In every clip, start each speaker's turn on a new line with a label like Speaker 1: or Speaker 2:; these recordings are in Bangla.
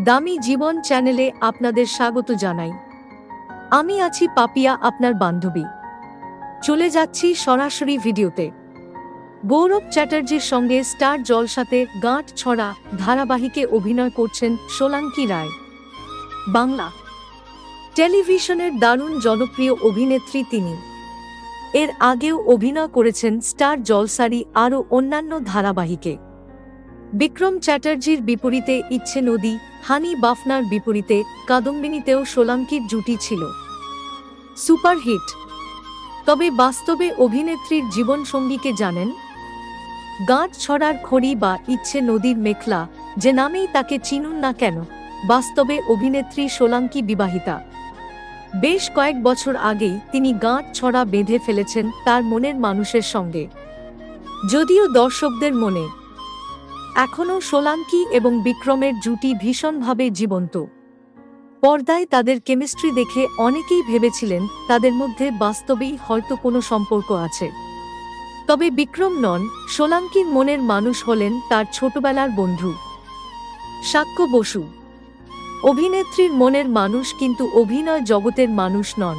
Speaker 1: দামি জীবন চ্যানেলে আপনাদের স্বাগত জানাই। আমি আছি পাপিয়া, আপনার বান্ধবী। চলে যাচ্ছি সরাসরি ভিডিওতে। গৌরব চ্যাটার্জির সঙ্গে স্টার জলসাতে গাঁট ছড়া ধারাবাহিকে অভিনয় করছেন সোলাঙ্কি রায়। বাংলা। টেলিভিশনের দারুণ জনপ্রিয় অভিনেত্রী তিনি। এর আগেও অভিনয় করেছেন স্টার জলসারি আরও অন্যান্য ধারাবাহিকে। বিক্রম চ্যাটার্জির বিপরীতে ইচ্ছে নদী, হানি বাফনার বিপরীতে কাদম্বিনীতেও সোলাঙ্কির জুটি ছিল। সুপারহিট। তবে বাস্তবে অভিনেত্রীর জীবনসঙ্গীকে জানেন? গাঁট ছড়ার খড়ি বা ইচ্ছে নদীর মেখলা, যে নামেই তাকে চিনুন না কেন, বাস্তবে অভিনেত্রী সোলাঙ্কি বিবাহিতা। বেশ কয়েক বছর আগেই তিনি গাঁট ছড়া বেঁধে ফেলেছেন তার মনের মানুষের সঙ্গে। যদিও দর্শকদের মনে এখনও সোলাঙ্কি এবং বিক্রমের জুটি ভীষণভাবে জীবন্ত। পর্দায় তাদের কেমিস্ট্রি দেখে অনেকেই ভেবেছিলেন তাদের মধ্যে বাস্তবেই হয়তো কোনো সম্পর্ক আছে। তবে বিক্রম নন, সোলাঙ্কির মনের মানুষ হলেন তার ছোটবেলার বন্ধু। সাক্ষ্য বসু। অভিনেত্রীর মনের মানুষ কিন্তু অভিনয় জগতের মানুষ নন।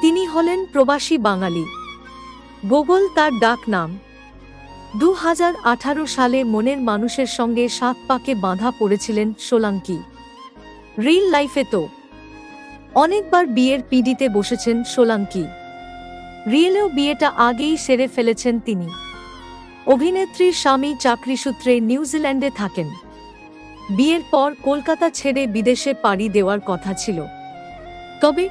Speaker 1: তিনি হলেন প্রবাসী বাঙালি। গোগল তার ডাক নাম। দু হাজার আঠারো সালে মনের মানুষের সঙ্গে সাত পাকে বাঁধা পড়েছিলেন সোলাঙ্কি। রিল লাইফে তো অনেকবার বিয়ের পিডিতে বসেছেন সোলাঙ্কি। রিয়েলেও বিয়েটা আগেই সেরে ফেলেছেন তিনি। অভিনেত্রীর স্বামী চাকরিসূত্রে নিউজিল্যান্ডে থাকেন। বিয়ের পর কলকাতা ছেড়ে বিদেশে পাড়ি দেওয়ার কথা ছিল। তবে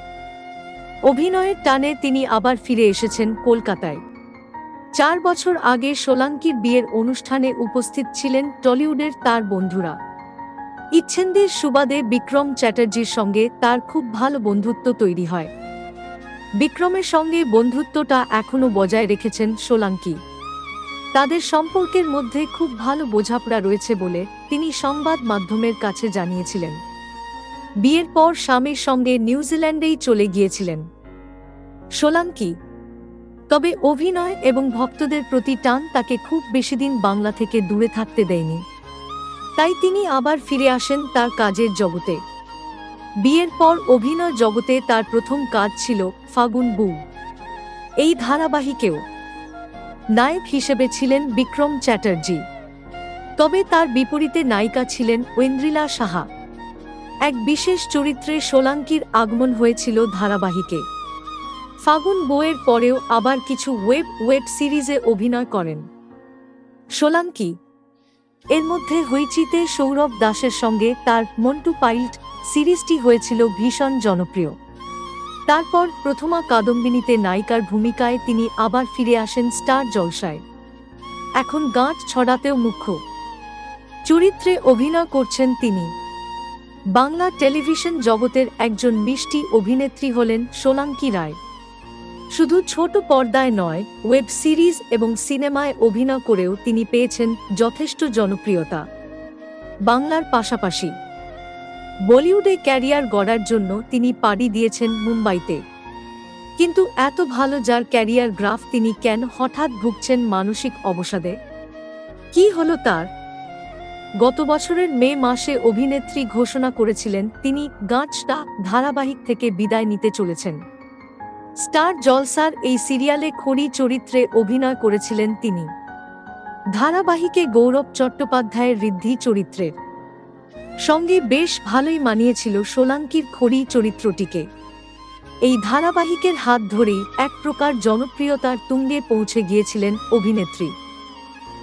Speaker 1: অভিনয়ের টানে তিনি আবার ফিরে এসেছেন কলকাতায়। চার বছর আগে সোলাঙ্কির বিয়ের অনুষ্ঠানে উপস্থিত ছিলেন টলিউডের তার বন্ধুরা। ইচ্ছেন্দের সুবাদে বিক্রম চ্যাটার্জির সঙ্গে তার খুব ভালো বন্ধুত্ব তৈরি হয়। বিক্রমের সঙ্গে বন্ধুত্বটা এখনও বজায় রেখেছেন সোলাঙ্কি। তাদের সম্পর্কের মধ্যে খুব ভালো বোঝাপড়া রয়েছে বলে তিনি সংবাদ মাধ্যমের কাছে জানিয়েছিলেন। বিয়ের পর স্বামীর সঙ্গে নিউজিল্যান্ডেই চলে গিয়েছিলেন। সোলাঙ্কি তবে অভিনয় এবং ভক্তদের প্রতি টান তাকে খুব বেশি দিন বাংলা থেকে দূরে থাকতে দেয়নি। তাই তিনি আবার ফিরে আসেন তার কাজের জগতে। বিয়ের পর অভিনয় জগতে তার প্রথম কাজ ছিল ফাগুন বু। এই ধারাবাহিকেও নায়ক হিসেবে ছিলেন বিক্রম চ্যাটার্জি। তবে তার বিপরীতে নায়িকা ছিলেন ঐন্দ্রিলা সাহা। এক বিশেষ চরিত্রে সোলাঙ্কির আগমন হয়েছিল ধারাবাহিকে। ফাগুন বইয়ের পরেও আবার কিছু ওয়েব ওয়েব সিরিজে অভিনয় করেন। সোলাঙ্কি। এর মধ্যে হইচিতে সৌরভ দাসের সঙ্গে তার মন্টু পাইল্ট সিরিজটি হয়েছিল ভীষণ জনপ্রিয়। তারপর প্রথমা কাদম্বিনীতে নায়িকার ভূমিকায় তিনি আবার ফিরে আসেন স্টার জলসায়। এখন গাঁট ছড়াতেও মুখ্য। চরিত্রে অভিনয় করছেন তিনি। বাংলা টেলিভিশন জগতের একজন মিষ্টি অভিনেত্রী হলেন সোলাঙ্কি রায়। শুধু ছোট পর্দায় নয়, ওয়েব সিরিজ এবং সিনেমায় অভিনয় করেও তিনি পেয়েছেন যথেষ্ট জনপ্রিয়তা। বাংলার পাশাপাশি বলিউডে ক্যারিয়ার গড়ার জন্য তিনি পাড়ি দিয়েছেন মুম্বাইতে। কিন্তু এত ভালো যার ক্যারিয়ার গ্রাফ তিনি কেন হঠাৎ ভুগছেন মানসিক অবসাদে? কি হলো তার? গত বছরের মে মাসে অভিনেত্রী ঘোষণা করেছিলেন তিনি গাঁচটা ধারাবাহিক থেকে বিদায় নিতে চলেছেন। স্টার জলসার এই সিরিয়ালে খড়ি চরিত্রে অভিনয় করেছিলেন তিনি। ধারাবাহিকে গৌরব চট্টোপাধ্যায়ের ঋদ্ধি চরিত্রের। সঙ্গে বেশ ভালোই মানিয়েছিল সোলাঙ্কির খড়ি চরিত্রটিকে। এই ধারাবাহিকের হাত ধরেই এক প্রকার জনপ্রিয়তার তুঙ্গে পৌঁছে গিয়েছিলেন অভিনেত্রী।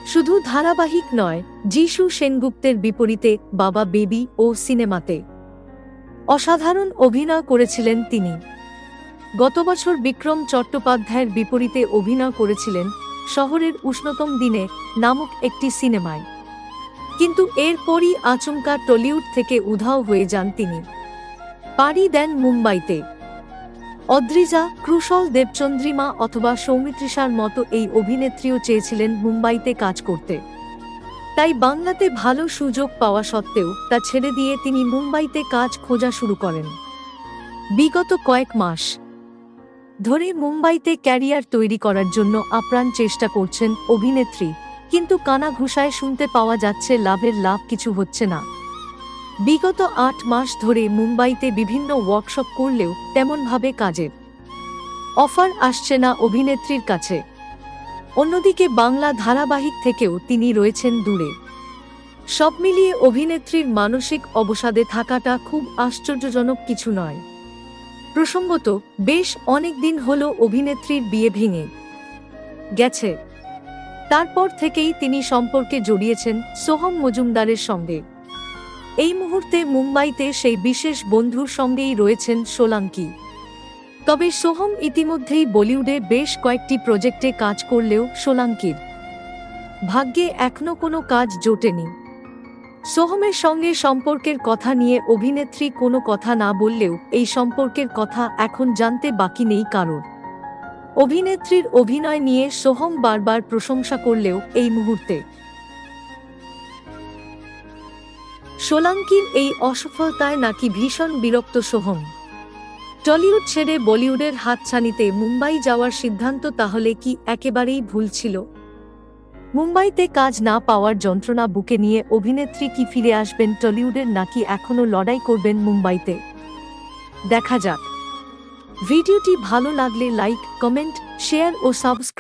Speaker 1: শুধু ধারাবাহিক নয়, যিশু সেনগুপ্তের বিপরীতে বাবা বেবি ও সিনেমাতে। অসাধারণ অভিনয় করেছিলেন তিনি। গত বছর বিক্রম চট্টোপাধ্যায়ের বিপরীতে অভিনয় করেছিলেন শহরের উষ্ণতম দিনে নামক একটি সিনেমায়। কিন্তু এরপরই আচমকা টলিউড থেকে উধাও হয়ে যান তিনি। পাড়ি দেন মুম্বাইতে। অদ্রিজা, ক্রুশল, দেবচন্দ্রিমা অথবা সৌমিত্রিষার মতো এই অভিনেত্রীও চেয়েছিলেন মুম্বাইতে কাজ করতে। তাই বাংলাতে ভালো সুযোগ পাওয়া সত্ত্বেও তা ছেড়ে দিয়ে তিনি মুম্বাইতে কাজ খোঁজা শুরু করেন। বিগত কয়েক মাস ধরে মুম্বাইতে ক্যারিয়ার তৈরি করার জন্য আপ্রাণ চেষ্টা করছেন অভিনেত্রী। কিন্তু কানা ঘুষায় শুনতে পাওয়া যাচ্ছে লাভের লাভ কিছু হচ্ছে না। বিগত আট মাস ধরে মুম্বাইতে বিভিন্ন ওয়ার্কশপ করলেও তেমনভাবে কাজের অফার আসছে না অভিনেত্রীর কাছে। অন্যদিকে বাংলা ধারাবাহিক থেকেও তিনি রয়েছেন দূরে। সব মিলিয়ে অভিনেত্রীর মানসিক অবসাদে থাকাটা খুব আশ্চর্যজনক কিছু নয়। প্রসঙ্গত, বেশ অনেক দিন হল অভিনেত্রীর বিয়ে ভেঙে গেছে। তারপর থেকেই তিনি সম্পর্কে জড়িয়েছেন সোহম মজুমদারের সঙ্গে। এই মুহূর্তে মুম্বাইতে সেই বিশেষ বন্ধুর সঙ্গেই রয়েছেন সোলাঙ্কি। তবে সোহম ইতিমধ্যেই বলিউডে বেশ কয়েকটি প্রজেক্টে কাজ করলেও সোলাঙ্কির ভাগ্যে এখনও কোনো কাজ জোটেনি। সোহমের সঙ্গে সম্পর্কের কথা নিয়ে অভিনেত্রী কোনো কথা না বললেও এই সম্পর্কের কথা এখন জানতে বাকি নেই কারোর। অভিনেত্রীর অভিনয় নিয়ে সোহম বারবার প্রশংসা করলেও এই মুহূর্তে। সোলাঙ্কির এই অসফলতায় নাকি ভীষণ বিরক্ত সোহম। টলিউড ছেড়ে বলিউডের হাতছানিতে মুম্বাই যাওয়ার সিদ্ধান্ত তাহলে কি একেবারেই ভুল ছিল? মুম্বাইতে কাজ না পাওয়ার যন্ত্রণা বুকে নিয়ে অভিনেত্রী কি ফিরে আসবেন টলিউডের নাকি এখনও লড়াই করবেন মুম্বাইতে? দেখা যাক। ভিডিওটি ভালো লাগলে লাইক, কমেন্ট, শেয়ার ও সাবস্ক্রাইব